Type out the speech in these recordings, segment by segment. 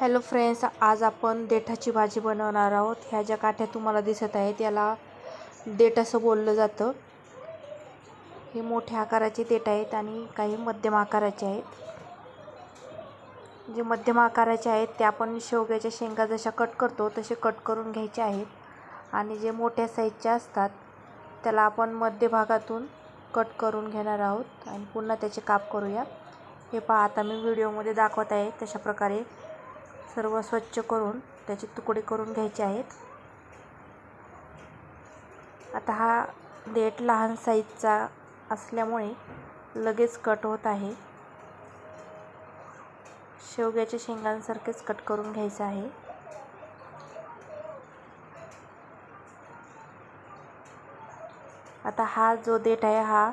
Hello friends आज आपण देठाची भाजी बनवणार आहोत. ह्या ज्या काठ्या तुम्हाला दिसत आहेत याला देठ असं बोललं जातं. हे मोठ्या आकाराचे देठ आहेत आणि काही मध्यम आकाराचे आहेत. जे मध्यम आकाराचे आहेत ते आपण शेवग्याच्या शेंगा जशा कट करतो तसे कट करून घ्यायचे आहेत. आणि जे मोठ्या साईजचे असतात त्याला आपण मध्यभागातून कट करून घेणार आहोत. आणि पुन्हा त्याचे काप करूया. हे पहा आता मी व्हिडिओमध्ये दाखवत आहे तशा प्रकारे सर्व स्वच्छ करून त्याचे तुकडे करून घ्यायचे आहेत. आता हा देठ लहान साईजचा असल्यामुळे लगेच कट होत आहे. शेवग्याच्या शेंगांसारखेच कट करून घ्यायचं आहे. आता हा जो देठ आहे हा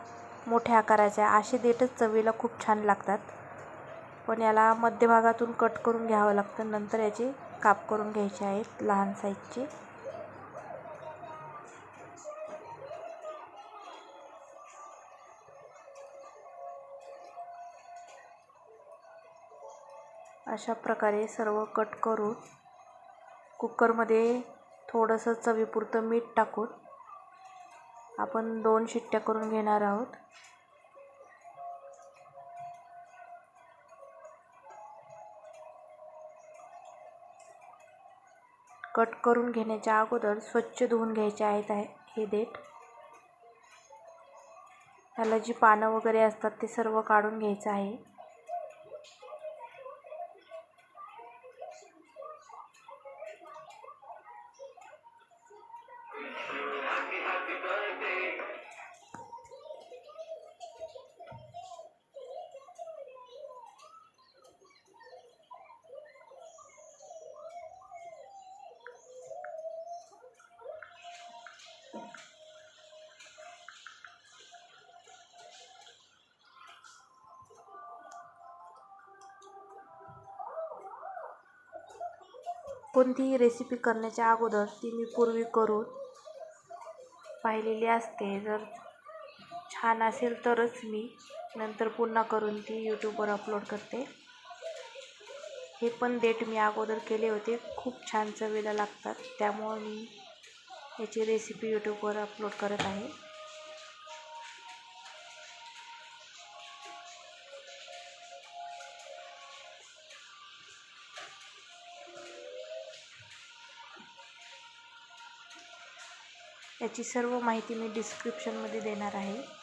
मोठ्या आकाराचा आहे. असे देठच चवीला खूप छान लागतात. पण याला मध्यभागातून कट करून घ्यावं लागतं. नंतर याचे काप करून घ्यायचे आहेत लहान साईजचे. अशा प्रकारे सर्व कट करून कुकरमध्ये थोडंसं चवीपुरतं मीठ टाकून आपण दोन शिट्ट्या करून घेणार आहोत. कट करून घेण्याच्या अगोदर स्वच्छ धुवून घ्यायचे आहेत हे देठ. त्याला जी पानं वगैरे असतात ते सर्व काढून घ्यायचं आहे. कोणतीही रेसिपी करण्याच्या अगोदर ती मी पूर्वी करून पाहिलेली असते. जर छान असेल तरच मी नंतर पुन्हा करून ती यूट्यूबवर अपलोड करते. हे पण डेट मी अगोदर केले होते. खूप छान चवीला लागतात. त्यामुळं मी याची रेसिपी यूट्यूबवर अपलोड करत आहे. याची सर्व माहिती मी डिस्क्रिप्शनमध्ये देणार आहे.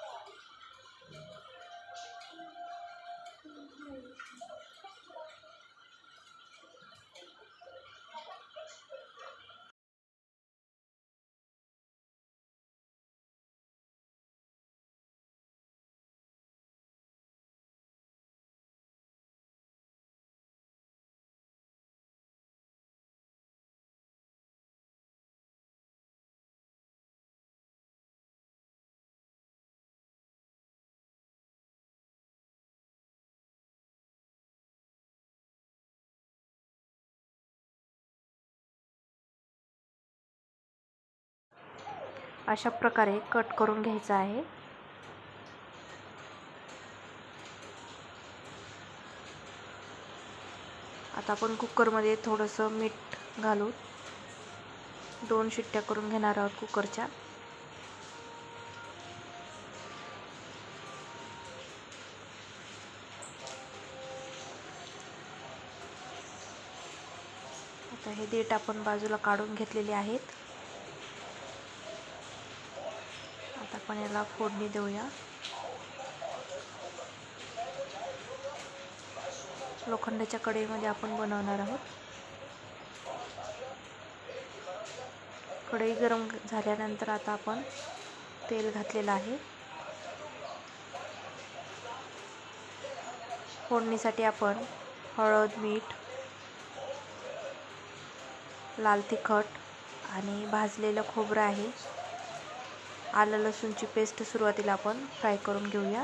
अशा प्रकारे कट करून घ्यायचं आहे. आता आपण कुकरमध्ये थोडंसं मीठ घालून दोन शिट्ट्या करून घेणार आहोत कुकरच्या. आता हे देठ आपण बाजूला काढून घेतलेले आहेत आता आपण याला फोडणी देऊया. लोखंडाच्या कढईमध्ये आपण बनवणार आहोत. कढई गरम झाल्यानंतर आता आपण तेल घातलेलं आहे. फोडणीसाठी आपण हळद मीठ लाल तिखट आणि भाजलेलं खोबरं आहे. आलं लसूणची पेस्ट सुरुवातीला आपण फ्राय करून घेऊया.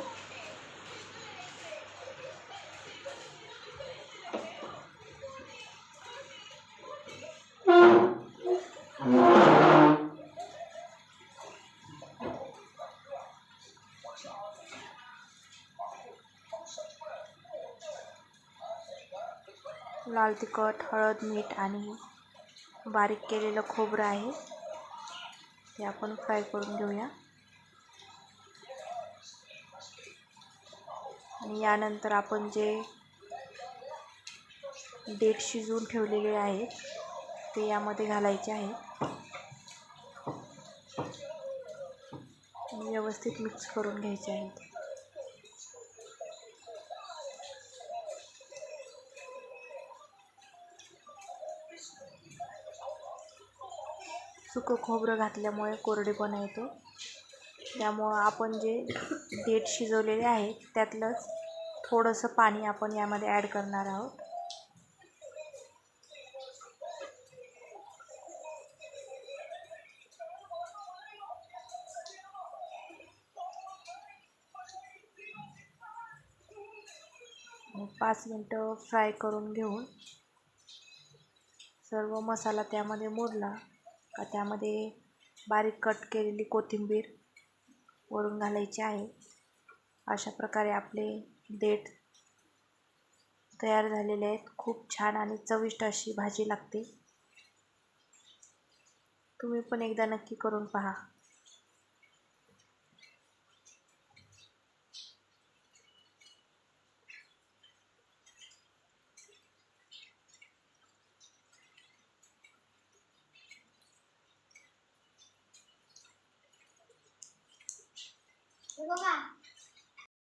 लाल तिखट हळद मीठ आणि बारीक केलेलं खोबरं आहे. ते आपण फ्राय करून घेऊया. आणि यानंतर आपण जे डेट शिजवून ठेवलेले आहेत ते यामध्ये घालायचे आहे. आणि व्यवस्थित मिक्स करून घ्यायचे आहेत सुकं खोबरं घातल्यामुळे कोरडेपणा येतो त्यामुळं आपण जे देठ शिजवलेले आहे त्यातलंच थोडंसं पाणी आपण यामध्ये ॲड करणार आहोत. पाच मिनटं फ्राय करून घेऊन सर्व मसाला त्यामध्ये मुरला. का त्यामध्ये बारीक कट केलेली कोथिंबीर वरून घालायची आहे. अशा प्रकारे आपले देठ तयार झालेले आहेत. खूप छान आणि चविष्ट अशी भाजी लागते. तुम्ही पण एकदा नक्की करून पहा.